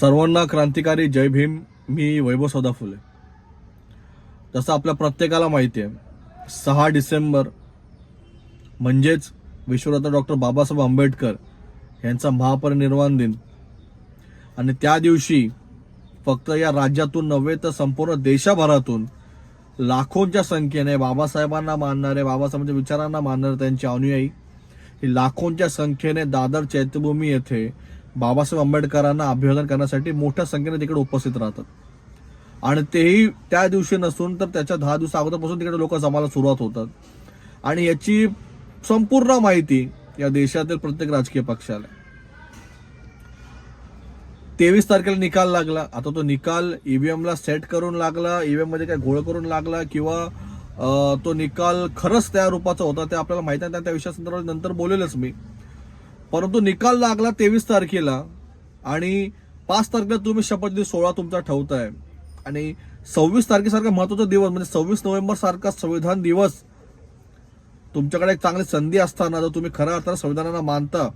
सर्वांना क्रांतिकारी जय भीम मी वैभव सदा फुले जसं आपल्या प्रत्येकाला माहिती आहे सहा डिसेंबर म्हणजेच विश्वरत्न डॉक्टर बाबासाहेब आंबेडकर यांचा महापरिनिर्वाण दिन. आणि त्या दिवशी फक्त या राज्यातून नव्हे तर संपूर्ण देशभरातून लाखोंच्या संख्येने बाबासाहेबांना मानणारे बाबासाहेबांच्या विचारांना मानणारे त्यांचे अनुयायी ही लाखोंच्या संख्येने दादर चैत्यभूमी येथे बाबासाहेब आंबेडकरांना अभिवादन करण्यासाठी मोठ्या संख्येने तिकडे उपस्थित राहतात. आणि तेही त्या दिवशी नसून तर त्याच्या दहा दिवसा अगोदरपासून तिकडे लोक जमायला सुरुवात होतात. आणि याची संपूर्ण माहिती या देशातील प्रत्येक राजकीय पक्षाला तेवीस तारखेला निकाल लागला. आता तो निकाल ईव्हीएमला सेट करून लागला ईव्हीएममध्ये काय घोळ करून लागला किंवा तो निकाल खरंच त्या रूपाचा होता ते आपल्याला माहिती नाही. त्या विषयासंदर्भात नंतर बोलेलच मी. परंतु निकाल लागला तेवीस तारखेला आणि पाच तारखेला तुम्ही शपथविधी सोळा तुमचा ठेवताय. आणि सव्वीस तारखेसारखा महत्त्वाचा दिवस म्हणजे सव्वीस नोव्हेंबर सारखा संविधान दिवस. तुमच्याकडे एक चांगली संधी असताना जर तुम्ही खऱ्या अर्थानं संविधानाला मानता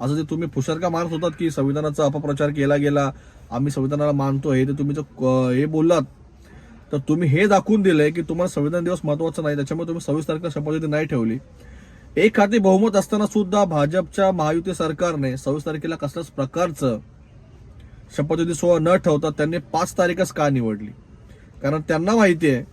असं जे तुम्ही फुशारका मारत होतात की संविधानाचा अपप्रचार केला गेला आम्ही संविधानाला मानतो हे ते तुम्ही जर क- हे बोललात तर तुम्ही हे दाखवून दिलंय की तुम्हाला संविधान दिवस महत्त्वाचा नाही त्याच्यामुळे तुम्ही सव्वीस तारखेला शपथविधी नाही ठेवली. एक खाती बहुमत असताना सुद्धा भाजपच्या महायुती सरकारने सव्वीस तारखेला कसल्याच प्रकारचं शपथविधी सोहळा न ठेवता त्यांनी पाच तारीखच का निवडली? कारण त्यांना माहिती आहे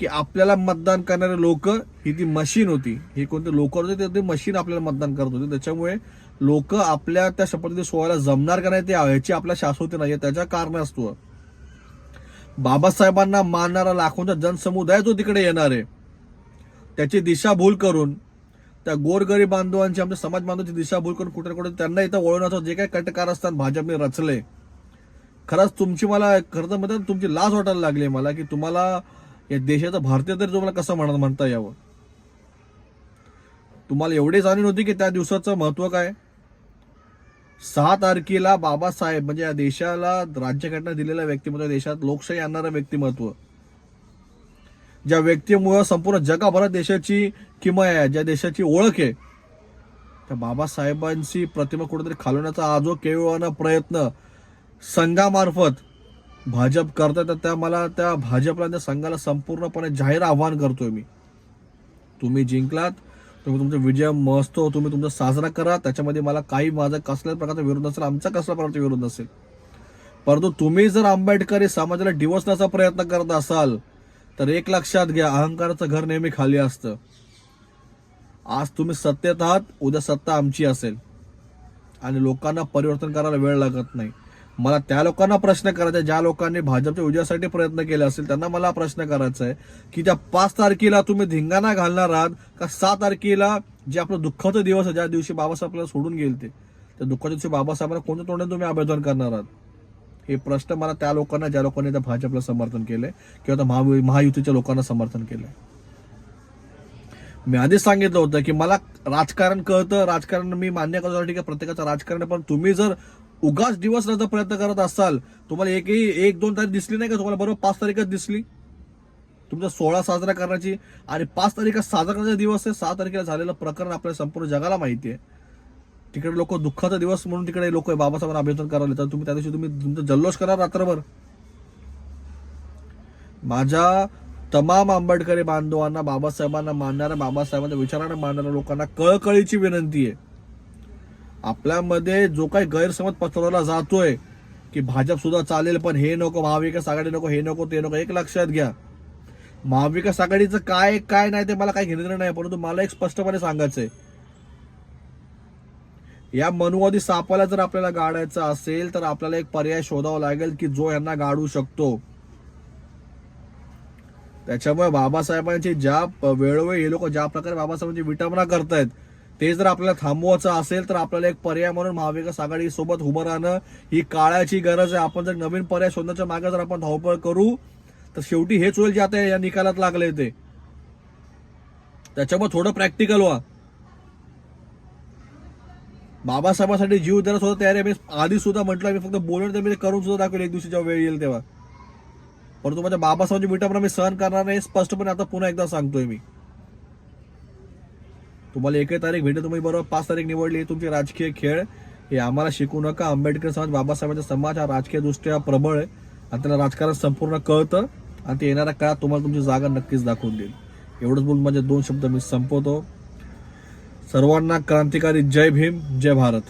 की आपल्याला मतदान करणारे लोक ही ती मशीन होती ही कोणते लोक होते ते- मशीन आपल्याला मतदान करत होते. त्याच्यामुळे लोक आपल्या त्या शपथविधी सोहळ्याला जमणार का नाही ते ह्याची आपल्या शाश्वती नाही त्याच्या कारणास्तव बाबासाहेबांना मानणारा लाखोंचा जनसमुदाय जो तिकडे येणार आहे त्याची दिशाभूल करून त्या गोरगरीब बांधवांची आमच्या समाज बांधवांची दिशाभूल करून कुठे ना कुठे त्यांना इथं वळवण्याचं जे काही कटकार असतात भाजपने रचले. खरंच तुमची मला खरं तर म्हणजे तुमची लाज वाटायला लागली मला की तुम्हाला या देशाचं भारतीय तरी तुम्हाला कसं म्हणा म्हणता यावं? तुम्हाला एवढी जाणीव होती की त्या दिवसाचं महत्त्व काय? सहा तारखेला बाबासाहेब म्हणजे या देशाला राज्यघटना दिलेल्या व्यक्तिमत्व देशात लोकशाही आणणारं व्यक्तिमत्व. ज्या व्यक्तीमुळं संपूर्ण जगाभरात देशाची किमया आहे ज्या देशाची ओळख आहे त्या बाबासाहेबांची प्रतिमा कुठेतरी खालवण्याचा आजो केवळ प्रयत्न संघामार्फत भाजप करतात तर त्या मला त्या भाजपला त्या संघाला संपूर्णपणे जाहीर आव्हान करतोय मी. तुम्ही जिंकलात तुम्ही तुमचा विजय महोत्सव तुम्ही तुमचा साजरा करा त्याच्यामध्ये मला काही माझा कसल्याच प्रकारचा विरोध नसेल आमचा कसल्या प्रकारचा विरोध नसेल. परंतु तुम्ही जर आंबेडकरी समाजाला डिवसण्याचा प्रयत्न करत असाल तर एक लक्षात घ्या अहंकाराचं घर नेहमी खाली असतं. आज तुम्ही सत्तेत आहात उद्या सत्ता आमची असेल. आणि लोकांना परिवर्तन करायला वेळ लागत नाही. मला त्या लोकांना प्रश्न करायचा ज्या लोकांनी भाजपच्या विजयासाठी प्रयत्न केले असेल त्यांना मला प्रश्न करायचा आहे की त्या पाच तारखेला तुम्ही धिंगाणा घालणार आहात का सहा तारखेला जे आपलं दुःखाचा दिवस आहे ज्या दिवशी बाबासाहेब आपल्याला सोडून गेले त्या दुःखाच्या दिवशी बाबासाहेबांना कोणत्या तोंडाने तुम्ही अभिवादन करणार आहात? हे प्रश्न मला त्या लोकांना ज्या लोकांनी त्या भाजपला समर्थन केलंय किंवा त्या महा- महायुतीच्या लोकांना समर्थन केलंय. मी आधीच सांगितलं होतं की मला राजकारण कळतं राजकारण मी मान्य करतो ठीक आहे प्रत्येकाचं राजकारण आहे, पण तुम्ही जर उगाच दिवस राहण्याचा प्रयत्न करत असाल तुम्हाला एकही एक दोन तारीख दिसली नाही का? तुम्हाला बरोबर पाच तारीखच दिसली. तुमचा सोळा साजरा करण्याची आणि पाच तारीख साजरा करण्याचा दिवस आहे सहा तारखेला झालेलं प्रकरण आपल्या संपूर्ण जगाला माहिती आहे. तिकडे लोक दुःखाचा दिवस म्हणून तिकडे लोक बाबासाहेबांना अभिनंदन करायला येतात तुम्ही त्या दिवशी तुम्ही तुमचं जल्लोष करा रात्रभर. माझ्या तमाम आंबेडकरी बांधवांना बाबासाहेबांना मानणाऱ्या बाबासाहेबांच्या विचारांना मानणाऱ्या लोकांना कळकळीची विनंती आहे. आपल्यामध्ये जो काही गैरसमज पसरवला जातोय की भाजप सुद्धा चालेल पण हे नको महाविकास आघाडी नको हे नको ते नको एक लक्षात घ्या. महाविकास आघाडीचं काय काय नाही ते मला काही घेणं नाही परंतु मला एक स्पष्टपणे सांगायचं आहे या मनुवादी सापाला जर आपल्याला गाडायचं असेल तर आपल्याला एक पर्याय शोधावा लागेल की जो यांना गाडू शकतो. त्याच्यामुळे बाबासाहेबांची ज्या वेळोवेळी हे लोक ज्या प्रकारे बाबासाहेबांची विटंबना करतायत ते जर आपल्याला थांबवायचं असेल तर आपल्याला एक पर्याय म्हणून महाविकास आघाडी सोबत उभं राहणं ही काळाची गरज आहे. आपण जर नवीन पर्याय शोधण्याच्या मागे जर आपण धावपळ करू तर शेवटी हेच होईल जे आता या निकालात लागले ते त्याच्यामुळे थोडं प्रॅक्टिकल व्हा. बाबासाहेबांसाठी जीव द्यायला सुद्धा तयार आहे. मी आधी सुद्धा म्हटलं मी फक्त बोलून तर मी ते करून सुद्धा दाखवेल एक दिवशी जेव्हा वेळ येईल तेव्हा. परंतु माझ्या बाबासाहेबांची विटंबना मी सहन करणार नाही स्पष्टपणे आता पुन्हा एकदा सांगतोय मी. तुम्हाला एकही तारीख भेटेल तुम्ही बरोबर पाच तारीख निवडली तुमचे राजकीय खेळ हे आम्हाला शिकू नका. आंबेडकर समाज बाबासाहेबांचा समाज हा राजकीय दृष्ट्या प्रबळ आहे. आणि त्याला राजकारण संपूर्ण कळतं. आणि ते येणाऱ्या काळात तुम्हाला तुमची जागा नक्कीच दाखवून देईल. एवढंच बोलून माझे दोन शब्द मी संपवतो. सर्वांना क्रांतिकारी जय भीम जय भारत.